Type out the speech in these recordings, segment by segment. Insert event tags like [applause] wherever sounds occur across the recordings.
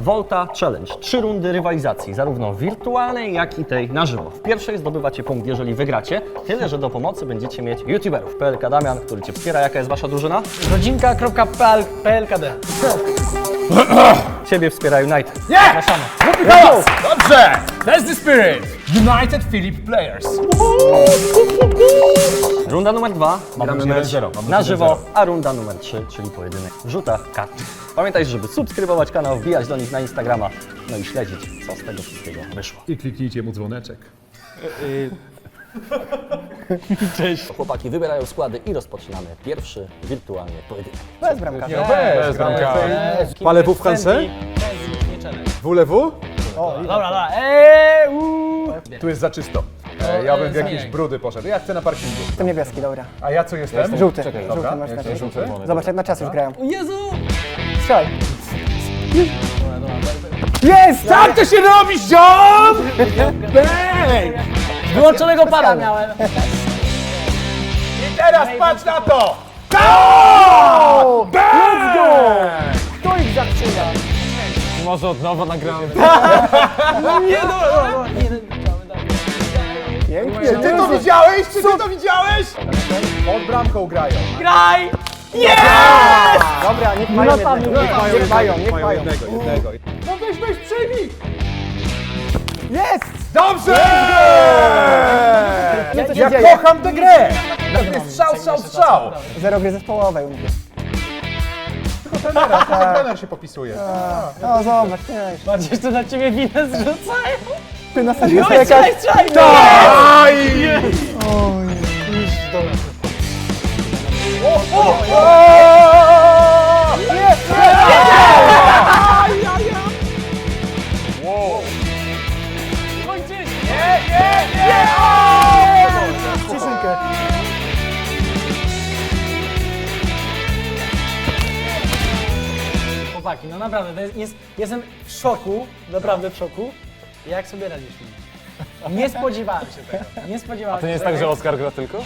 Volta Challenge. Trzy rundy rywalizacji, zarówno wirtualnej, jak i tej na żywo. W pierwszej zdobywacie punkt, jeżeli wygracie, tyle, że do pomocy będziecie mieć youtuberów. PLK Damian, który Cię wspiera. Jaka jest Wasza drużyna? Rodzinka.plkd Ciebie wspiera United. Zapraszamy. Hałas! Dobrze! That's the spirit! United Philip Players. Runda numer dwa, gramy być mecz 1-0, ma być na żywo, 1-0. a runda numer trzy, czyli pojedynek w rzutach kart. Pamiętaj, żeby subskrybować kanał, wbijać do nich na Instagrama, no i śledzić, co z tego wszystkiego wyszło. I kliknijcie mu dzwoneczek. [laughs] Chłopaki wybierają składy i rozpoczynamy pierwszy wirtualny pojedynek. Bez bramkarza. Bez bramka. Parlez-vous français Voulez-vous Dobra, dobra. Eee, uuu. Tu jest za czysto. E, ja bym w jakieś brudy poszedł. Ja chcę na parkingu. Jestem niebieski, dobra. A ja co jestem? Żółty. Dobra, Żółty masz ja na jestem żółty. Zobacz, jak na czas już grają. Jezu! Strzelaj. Jest! Tak to się robi, ziom! Bang! Wyłączonego pada miałem. I teraz patrz na to! Let's go! Kto ich zaczyna? Może od nowa nagramy. [laughs] Pięknie. Czy ty to widziałeś? Czy ty to widziałeś? Pod bramką grają. Graj! Dobra, niech mają jednego. Niech mają, niech mają. Jednego, jednego. No weź, weź, przejmij! Jest! Dobrze! Co się Ja dzieje? kocham tę grę! To jest strzał, strzał, strzał! Zero gry zespołowej u mnie. Trenera, trener się popisuje. No zobacz, nie. Bardziej to na ciebie winę zrzucają. Ty na serio Oj, strzelaj, jakaś... strzelaj! Aj! Kończysz! Chłopaki, no naprawdę, to jest, jest, jestem w szoku, naprawdę w szoku, jak sobie radziliśmy. Nie spodziewałem się tego, nie spodziewałem To nie się jest tak, że Oskar gra tylko?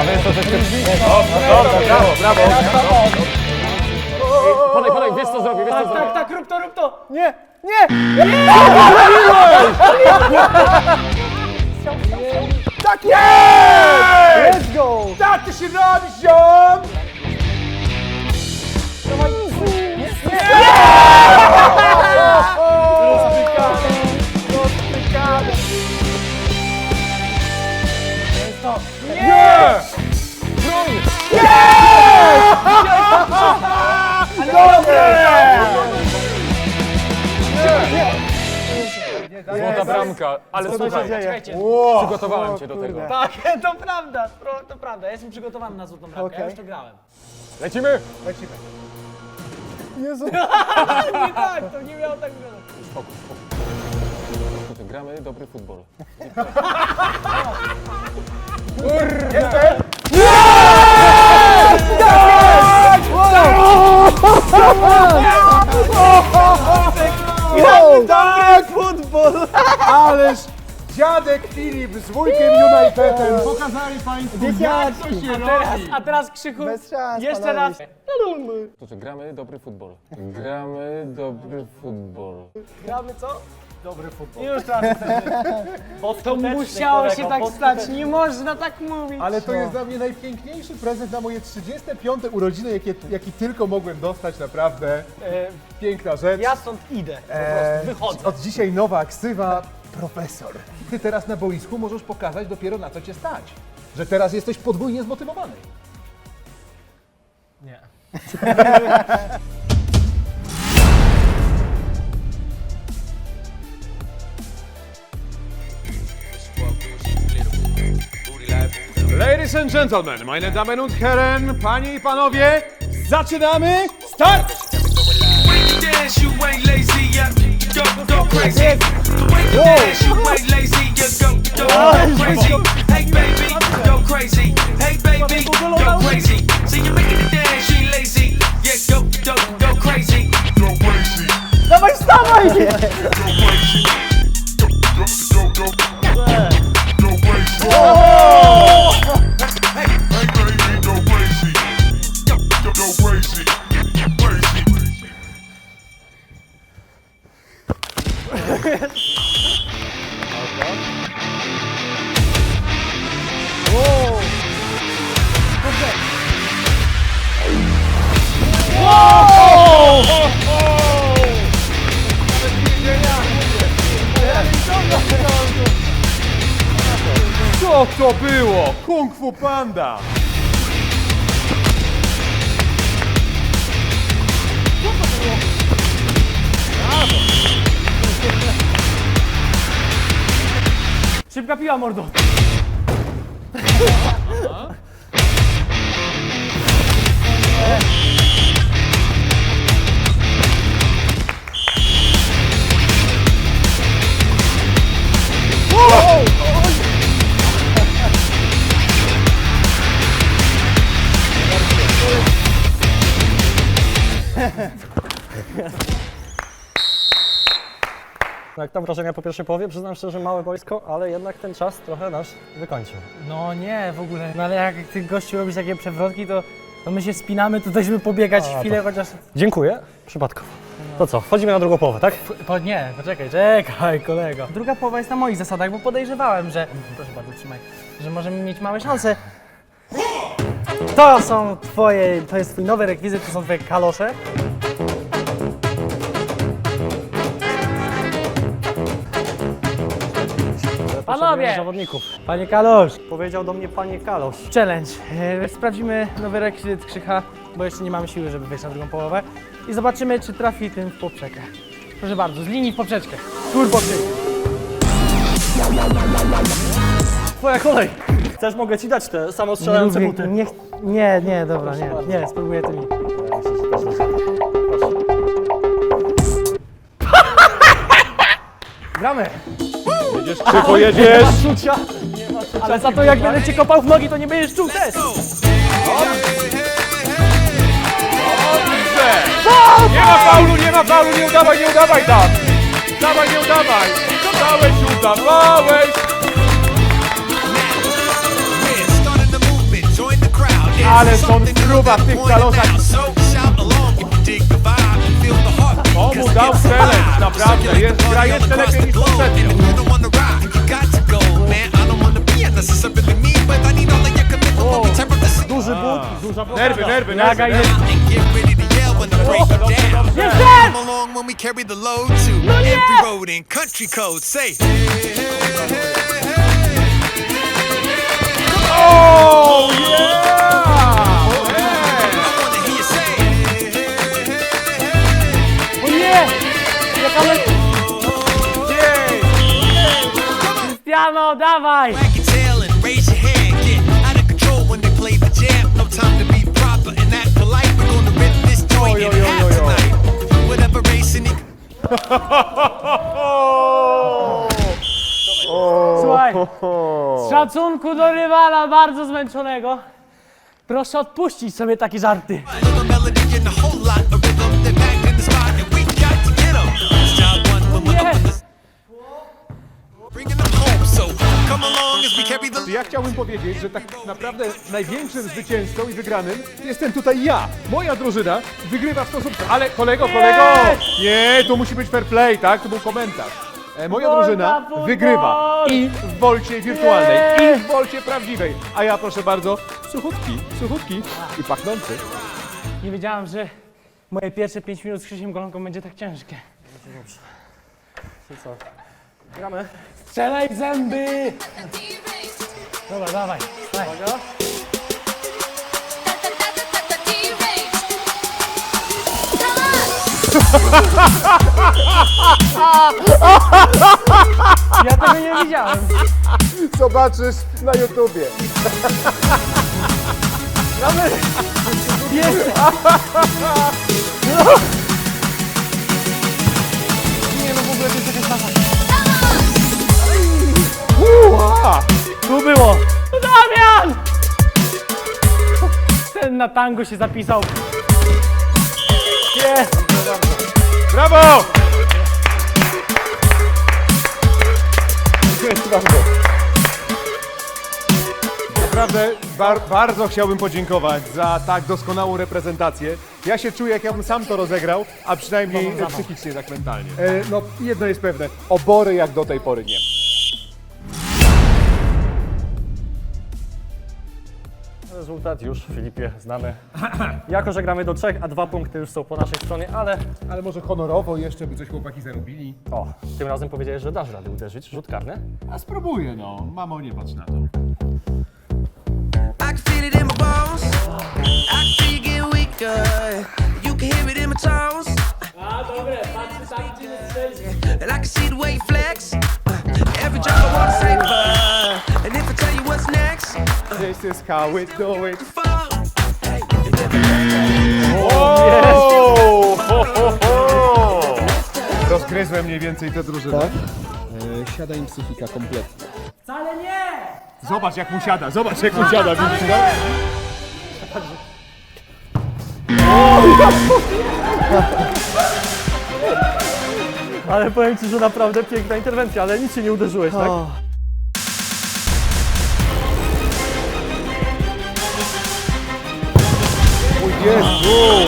A wy jest to też... Brawo, brawo! Podaj, podaj, wiesz co zrobię, wiesz co Tak, zrobię. tak, tak, rób to, rób to! Nie, nie! Tak jest! Let's go! Tak to się robi, ziom! Złota słuchaj, dzieje? Czekajcie, przygotowałem cię do tego. kurde. tak, [laughs] to prawda, pro- to prawda, ja jestem przygotowany na złotą bramkę, ja Okej. już to grałem. Lecimy! Jezu. [laughs] Nie tak, to nie miało tak wyglądać. Słuchaj, Gramy dobry futbol. Tak! Futbol! Ależ dziadek Filip z wujkiem Unitedem pokazali Państwu, jak to się Teraz, robi. a teraz Krzychu, Bez szans, jeszcze panowie. raz. Słuchaj, gramy dobry futbol. Gramy dobry futbol. Gramy co? Dobry futbol. Już teraz [laughs] To musiało się tak stać, nie można tak mówić. Ale to jest dla mnie najpiękniejszy prezent na moje 35. urodziny, jakie, jaki tylko mogłem dostać, naprawdę. E, Piękna rzecz. ja stąd idę, po Eee, prostu, wychodzę. Od dzisiaj nowa ksywa profesor. Ty teraz na boisku możesz pokazać dopiero na co cię stać. Że teraz jesteś podwójnie zmotywowany. Nie. [laughs] Ladies and gentlemen, meine Damen und Herren, panie i panowie, zaczynamy! Start! When you dance, you ain't lazy, yeah. Go, go crazy. The way you dance, you ain't lazy, yeah. Go, go, go crazy. Hey baby, go crazy. Hey baby, go crazy. See you making it dance, you lazy, yeah. Go, go, go crazy. Go crazy. Dawaj, wstawaj! Co to było? Kung Fu Panda! Szybka piła, mordo. Jak tam wrażenia po pierwszej połowie? Przyznam szczerze, małe wojsko, ale jednak ten czas trochę nas wykończył. No nie, w ogóle. No ale jak ty gościu robisz takie przewrotki, to, to my się spinamy, tutaj żeby pobiegać A, chwilę, chociaż... Dziękuję. Przypadkowo. To co, wchodzimy na drugą połowę, tak? Po, nie, poczekaj, czekaj, kolego. Druga połowa jest na moich zasadach, bo podejrzewałem, że... Proszę bardzo, trzymaj. Że możemy mieć małe szanse. To są twoje, to jest twój nowy rekwizyt, to są twoje kalosze. Panowie! zawodników. Panie Kalosz, Powiedział do mnie panie Kalosz. challenge. E, Sprawdzimy nowy rekwizyt Krzycha, bo jeszcze nie mamy siły, żeby wejść na drugą połowę. I zobaczymy, czy trafi tym w poprzeczkę. Proszę bardzo, z linii w poprzeczkę. Turbo Krzyk. Twoja kolej. Chcesz, mogę ci dać te samostrzelające buty. Nie, ch- nie, nie, dobra, nie, nie, spróbuję tymi. Gramy! Czy pojedziesz? Czucia. Ale za to jak będę cię kopał w nogi, to nie będziesz czuł też! Nie ma faulu, nie ma faulu, nie udawaj, nie udawaj tam! Udawaj, nie udawaj! Udawałeś, udawałeś! Ale są skruba w tych heartbeat. Komu 'cause dał challenge, naprawdę, jest- gra jeszcze lepiej niż poprzednio. And if don't wanna ride, you got to go, man. I don't wanna be unnecessarily mean, but I need all of your commitment when we tear up the. Duży but, ah. duża Nerwy, nerwy, Naga nerwy. And get ready to yell when I break it down. Come along when we carry the load to every road and country code. Say, Oh, Dawaj! Wag your tail and raise your hand. Get out of control when they play the jam. No time to be proper and act polite. We're gonna rip this joint in yo, yo, half yo, yo. tonight. Whatever racing it. Słuchaj, z szacunku do rywala bardzo zmęczonego, proszę odpuścić sobie takie żarty. Little melody and a whole Ja chciałbym powiedzieć, że tak naprawdę największym zwycięzcą i wygranym jestem tutaj ja. Moja drużyna wygrywa w sposób... Ale kolego, kolego! Nie, tu musi być fair play, tak? To był komentarz. E, moja Wolna drużyna futbol! wygrywa i w wolcie wirtualnej, i w wolcie prawdziwej. A ja proszę bardzo, suchutki, suchutki i pachnący. Nie wiedziałam, że moje pierwsze 5 minut z Krzysiem Golonką będzie tak ciężkie. Gramy. Strzelaj w zęby! Dobra, dawaj. dawaj. Ja tego nie widziałem. Zobaczysz na YouTubie. Jest! Nie no w ogóle to jest jakaś masa. Tu było! Damian! Ten na tango się zapisał. Jest! Brawo! Naprawdę bar, bardzo chciałbym podziękować za tak doskonałą reprezentację. Ja się czuję, jak ja bym sam to rozegrał, a przynajmniej psychicznie, tak mentalnie. E, no, jedno jest pewne, obory jak do tej pory nie. Rezultat już, Filipie, znamy. [clears throat] Jako, że gramy do trzech, a dwa punkty już są po naszej stronie, ale Ale może honorowo jeszcze by coś chłopaki zarobili? o, tym razem powiedziałeś, że dasz radę uderzyć. Rzut karny. A spróbuję, no. Mamo, nie patrz na to. I can feel it in my bones. I can feel you get weaker. You can hear it in my tones. And I can see the way you flex. Every drop I wanna savor. This is how we do it. fall. Ho, ho, ho. Rozgryzłem mniej więcej tę drużynę. Tak? siada im psychika kompletnie. Wcale nie! Zobacz jak mu siada, zobacz jak mu siada, widzisz no? Ale powiem Ci, że naprawdę piękna interwencja, ale nic się nie uderzyłeś, tak? Jezu!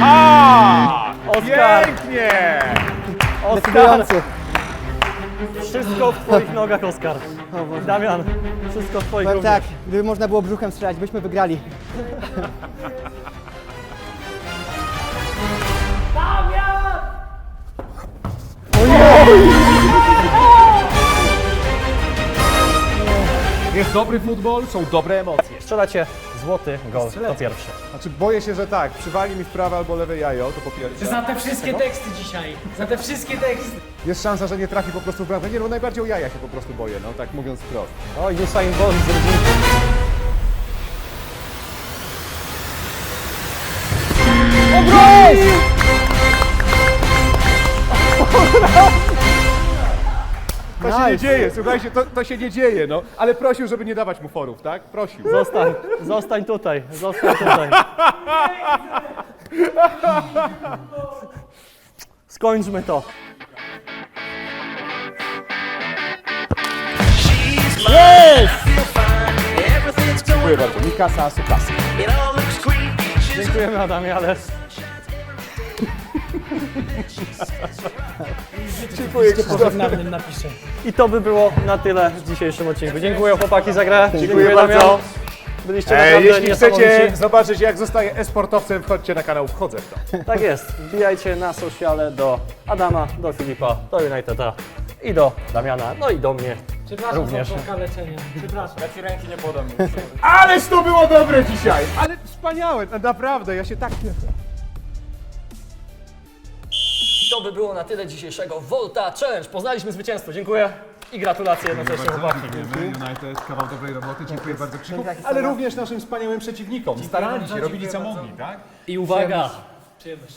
A! Oskar! Pięknie! Oskar! Decydujący. Wszystko w Twoich nogach, Oskar. Damian, wszystko w Twoich Powiem rękach. tak, gdyby można było brzuchem strzelać, byśmy wygrali. [laughs] Jest dobry futbol, są dobre emocje. Strzelacie złoty gol, to pierwszy. Znaczy boję się, że tak, przywali mi w prawe albo lewe jajo, to po pierwsze. Za te wszystkie teksty dzisiaj. Za te wszystkie teksty. Jest szansa, że nie trafi po prostu w bramkę. Nie no, najbardziej o jaja się po prostu boję, no tak mówiąc wprost. O, Usain Bolt z rodzinki. To się nie dzieje, słuchajcie, to, to się nie dzieje, no. Ale prosił, żeby nie dawać mu forów, tak? Prosił. Zostań, zostań tutaj, zostań tutaj. Skończmy to. She's mine. I feel fine. Everything's going Dziękuję bardzo. Mikasa Sukasa. It all looks creepy. She's Dziękujemy Adamie, ale Dziękuję Krzysztof. Pożegnalnym napiszę. i to by było na tyle w dzisiejszym odcinku. Dziękuję chłopaki za grę. Dziękuję bardzo. Damian. Byliście E, naprawdę jeśli niesamowici. chcecie zobaczyć, jak zostaje e-sportowcem, wchodźcie na kanał Wchodzę w to. Tak jest. Wbijajcie na sociale do Adama, do Filipa, do Uniteda i do Damiana, no i do mnie. Przepraszam Również. za okaleczenie. Przepraszam. [laughs] Ależ to było dobre dzisiaj! Ale wspaniałe, naprawdę, ja się tak cieszę. To by było na tyle dzisiejszego Volta Challenge. Poznaliśmy zwycięstwo. Dziękuję i gratulacje jednocześnie chłopaki. United, kawał dobrej roboty, dziękuję bardzo Krzyku, ale również naszym wspaniałym przeciwnikom. Starali się, robili co mogli, tak? I uwaga! Przyjemność.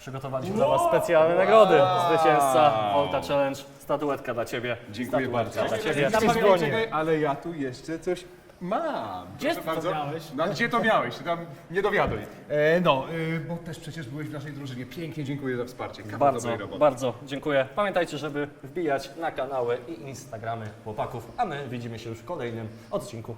Przygotowaliśmy dla Was specjalne nagrody. Zwycięzca Volta Challenge. Statuetka dla Ciebie. Dziękuję bardzo. Dla Ciebie. Czekaj, ale ja tu jeszcze coś mam. Gdzie Proszę to miałeś? No, gdzie to miałeś? Tam nie dowiaduj. E, no, e, bo też przecież byłeś w naszej drużynie. Pięknie dziękuję za wsparcie. Kawał Bardzo, dobrej roboty. bardzo dziękuję. Pamiętajcie, żeby wbijać na kanały i Instagramy chłopaków, a my widzimy się już w kolejnym odcinku.